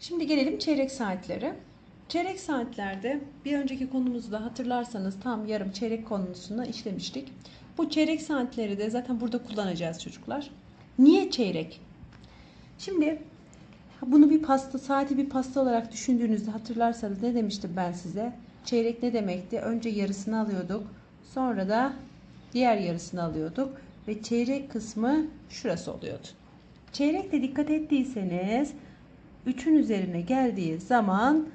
Şimdi gelelim çeyrek saatlere. Çeyrek saatlerde bir önceki konumuzda hatırlarsanız tam yarım çeyrek konusunu işlemiştik. Bu çeyrek saatleri de zaten burada kullanacağız çocuklar. Niye çeyrek? Şimdi bunu bir pasta, saati bir pasta olarak düşündüğünüzde hatırlarsanız ne demiştim ben size? Çeyrek ne demekti? Önce yarısını alıyorduk. Sonra da diğer yarısını alıyorduk. Ve çeyrek kısmı şurası oluyordu. Çeyrekte dikkat ettiyseniz 3'ün üzerine geldiği zaman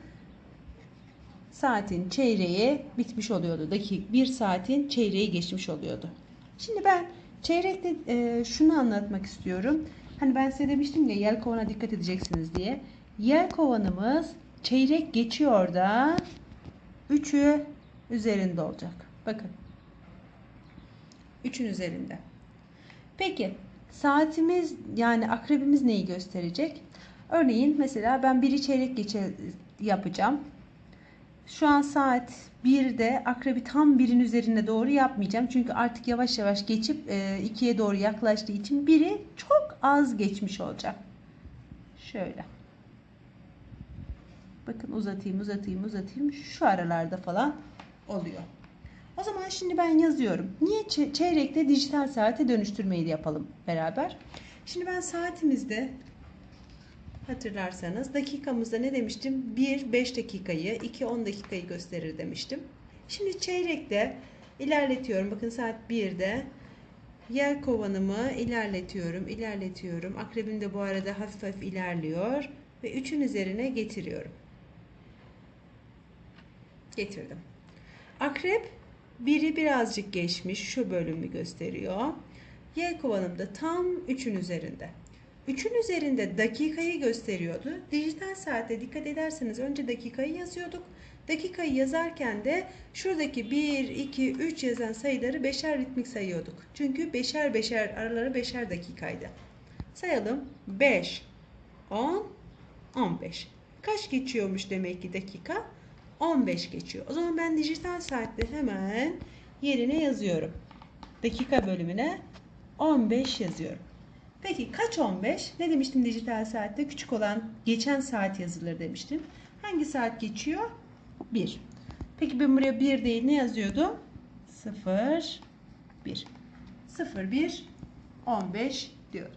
saatin çeyreği bitmiş oluyordu. Dakik bir saatin çeyreği geçmiş oluyordu. Şimdi ben çeyrekte e, şunu anlatmak istiyorum. Hani ben size demiştim ya yel kovana dikkat edeceksiniz diye. Yel kovanımız çeyrek geçiyor da 3'ü üzerinde olacak. Bakın. 3'ün üzerinde. Peki saatimiz yani akrebimiz neyi gösterecek? Örneğin mesela ben biri çeyrek geçe yapacağım. Şu an saat 1'de akrebi tam birin üzerine doğru yapmayacağım. Çünkü artık yavaş yavaş geçip 2'ye doğru yaklaştığı için biri çok az geçmiş olacak. Şöyle. Bakın uzatayım uzatayım uzatayım. Şu aralarda falan oluyor. O zaman şimdi ben yazıyorum. Niye çe- çeyrekte dijital saate dönüştürmeyi de yapalım beraber. Şimdi ben saatimizde hatırlarsanız dakikamızda ne demiştim? 1 5 dakikayı, 2 10 dakikayı gösterir demiştim. Şimdi çeyrekte ilerletiyorum. Bakın saat 1'de yer kovanımı ilerletiyorum, ilerletiyorum. Akrebim de bu arada hafif hafif ilerliyor ve 3'ün üzerine getiriyorum. Getirdim. Akrep biri birazcık geçmiş şu bölümü gösteriyor. Y kovanımda tam 3'ün üzerinde. 3'ün üzerinde dakikayı gösteriyordu. Dijital saatte dikkat ederseniz önce dakikayı yazıyorduk. Dakikayı yazarken de şuradaki 1, 2, 3 yazan sayıları beşer ritmik sayıyorduk. Çünkü beşer beşer araları beşer dakikaydı. Sayalım. 5, 10, 15. Kaç geçiyormuş demek ki dakika? 15 geçiyor. O zaman ben dijital saatte hemen yerine yazıyorum. Dakika bölümüne 15 yazıyorum. Peki kaç 15? Ne demiştim dijital saatte? Küçük olan geçen saat yazılır demiştim. Hangi saat geçiyor? 1. Peki ben buraya 1 değil ne yazıyordum? 0 1. 0 1 15 diyorum.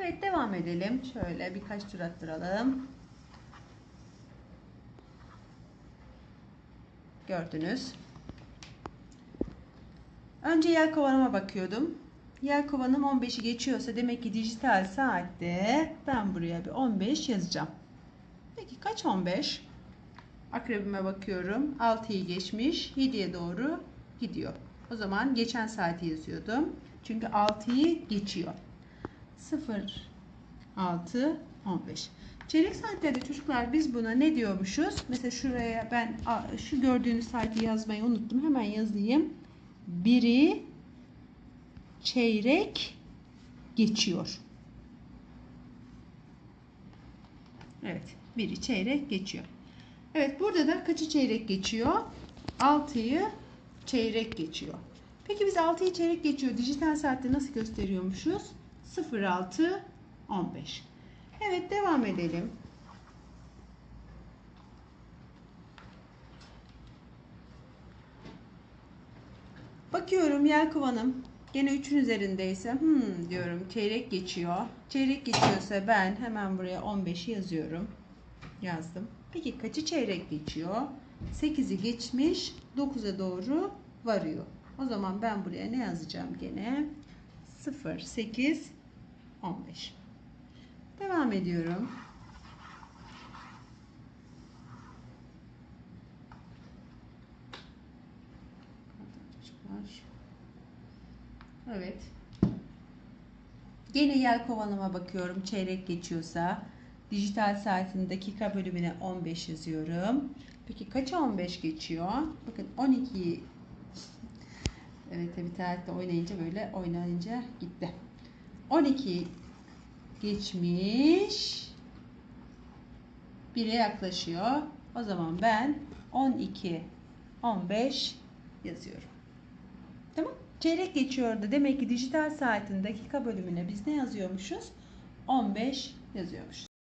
Evet devam edelim. Şöyle birkaç tur attıralım. Gördünüz. Önce yer kovanıma bakıyordum. Yer kovanım 15'i geçiyorsa demek ki dijital saatte ben buraya bir 15 yazacağım. Peki kaç 15? Akrebime bakıyorum. 6'yı geçmiş. 7'ye doğru gidiyor. O zaman geçen saati yazıyordum. Çünkü 6'yı geçiyor. 0 6 15. Çeyrek saatlerde çocuklar biz buna ne diyormuşuz? Mesela şuraya ben şu gördüğünüz saati yazmayı unuttum. Hemen yazayım. Biri çeyrek geçiyor. Evet. Biri çeyrek geçiyor. Evet. Burada da kaçı çeyrek geçiyor? 6'yı çeyrek geçiyor. Peki biz 6'yı çeyrek geçiyor. Dijital saatte nasıl gösteriyormuşuz? 06 15. Evet devam edelim. Bakıyorum yer kovanım gene 3'ün üzerindeyse hmm diyorum çeyrek geçiyor. Çeyrek geçiyorsa ben hemen buraya 15'i yazıyorum. Yazdım. Peki kaçı çeyrek geçiyor? 8'i geçmiş 9'a doğru varıyor. O zaman ben buraya ne yazacağım gene? 0, 8, 15. Devam ediyorum. Evet. Gene yel kovanıma bakıyorum. Çeyrek geçiyorsa dijital saatin dakika bölümüne 15 yazıyorum. Peki kaça 15 geçiyor? Bakın 12 Evet tabi tarihte oynayınca böyle oynayınca gitti. 12 geçmiş. 1'e yaklaşıyor. O zaman ben 12 15 yazıyorum. Tamam. Çeyrek geçiyordu. Demek ki dijital saatin dakika bölümüne biz ne yazıyormuşuz? 15 yazıyormuşuz.